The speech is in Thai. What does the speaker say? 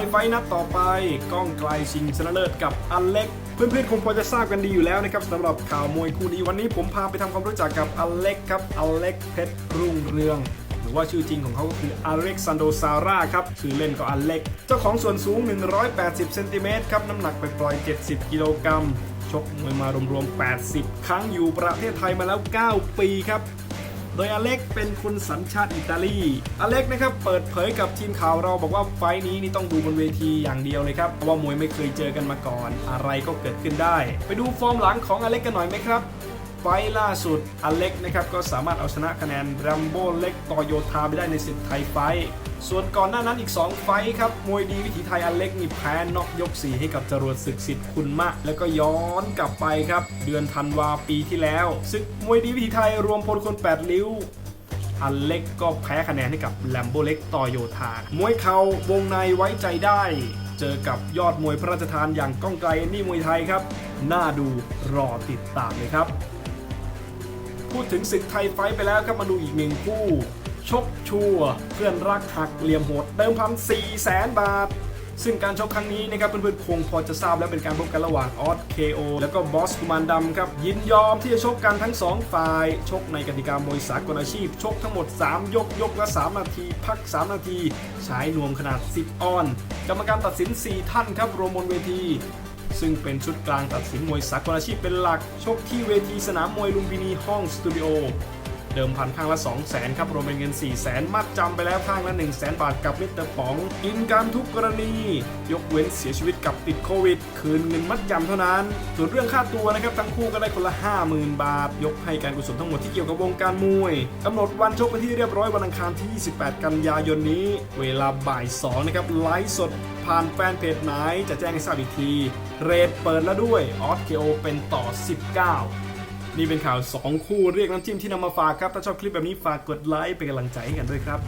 ยไฟนัดต่อไปก้องไกลชิงชนะเลิศกับอเล็ก เพื่อนๆคงพอจะทราบกันดีอยู่แล้วนะครับสำหรับข่าวมวยคู่นี้วันนี้ผมพาไปทำความรู้จักกับอเล็กครับอเล็กเพชรรุ่งเรืองหรือว่าชื่อจริงของเขาก็คืออเล็กซานโดซาร่าครับชื่อเล่นก็อเล็ก เจ้าของส่วนสูง 180 เซนติเมตรครับ น้ำหนักไปปล่อย 70 กิโลกรัมชกมวยมารวมๆ 80 ครั้งอยู่ประเทศไทยมาแล้ว 9 ปีครับ โดยอเล็กเป็นคุณสัญชาติอิตาลี อเล็กนะครับเปิดเผยกับทีมข่าวเราบอกว่าไฟท์นี้นี่ต้องดูบนเวทีอย่างเดียวเลยครับ เพราะว่ามวยไม่เคยเจอกันมาก่อน อะไรก็เกิดขึ้นได้ ไปดูฟอร์มหลังของอเล็กกันหน่อยไหมครับ ไฟล่าสุดอเล็กนะครับก็สามารถเอาชนะคะแนนแรมโบ้เล็กต่อโยธาไปได้ในศึกไทยไฟ ส่วนก่อนหน้านั้นอีก 2 ไฟครับ มวยดีวิถีไทยอเล็กนี่แพ้น็อกยก 4 ให้กับจรวดศึกสิทธิ์คุณมะ แล้วก็ย้อนกลับไปครับ เดือนธันวาปีที่แล้วศึกมวยดีวิถีไทยรวมพลคน8ลิ้วอเล็กก็แพ้คะแนนให้กับแลมโบเล็กต่อโยธามวยเข่าวงในไว้ใจได้ เจอกับยอดมวยพระราชทานอย่างก้องไกลนี่มวยไทยครับ น่าดูรอติดตามเลยครับ พูดถึงศึกไทยไฟไปแล้วครับมาดูอีกหนึ่งคู่ ชกชัวเพื่อนรักหักเหลี่ยมโหดเติมพัน4แสนบาท ซึ่งการชกครั้งนี้นะครับเพื่อนๆคงพอจะทราบแล้วเป็นการพบกันระหว่างออสเคโอแล้วก็บอสกุมารดำครับ ยินยอมที่จะชกกันทั้ง 2 ฝ่าย ชกในกติกามวยสากลอาชีพ ชกทั้งหมด 3 ยกยกละ 3 นาที พัก 3 นาทีใช้นวมขนาด 10 ออน กรรมการตัดสิน 4 ท่านครับรวมบนเวที ซึ่งเป็นชุดกลางตัดสินมวยสากลอาชีพเป็นหลัก ชกที่เวทีสนามมวยลุมพินีห้องสตูดิโอ เดิมพันข้างละ 2 0 0แสนครับรวมเป็นเงิน 4 0 0แสนมัดจำไปแล้วข้างละ 1 0 0 0 0แสนบาทกับมิสเตอร์ป๋องกินการทุกกรณี ยกเว้นเสียชีวิตกับติดโควิด คืนเงินมัดจำเท่านั้น ส่วนเรื่องค่าตัวนะครับทั้งคู่ก็ได้คนละ 50,000 บาท ยกให้การกุศลทั้งหมดที่เกี่ยวกับวงการมวยกำหนดวันชกเป็นที่เรียบร้อยวันอังคารที่ 28 กันยายนนี้ เวลาบ่าย2นะครับไลฟ์สดผ่านแฟนเพจไหนจะแจ้งให้ทราบอีกที เรทเปิดแล้วด้วยออสเคโอเป็นต่อ 19 นี่เป็นข่าว 2 คู่เรียกน้ำจิ้มที่นำมาฝากครับ ถ้าชอบคลิปแบบนี้ฝากกดไลค์เป็นกำลังใจให้กันด้วยครับ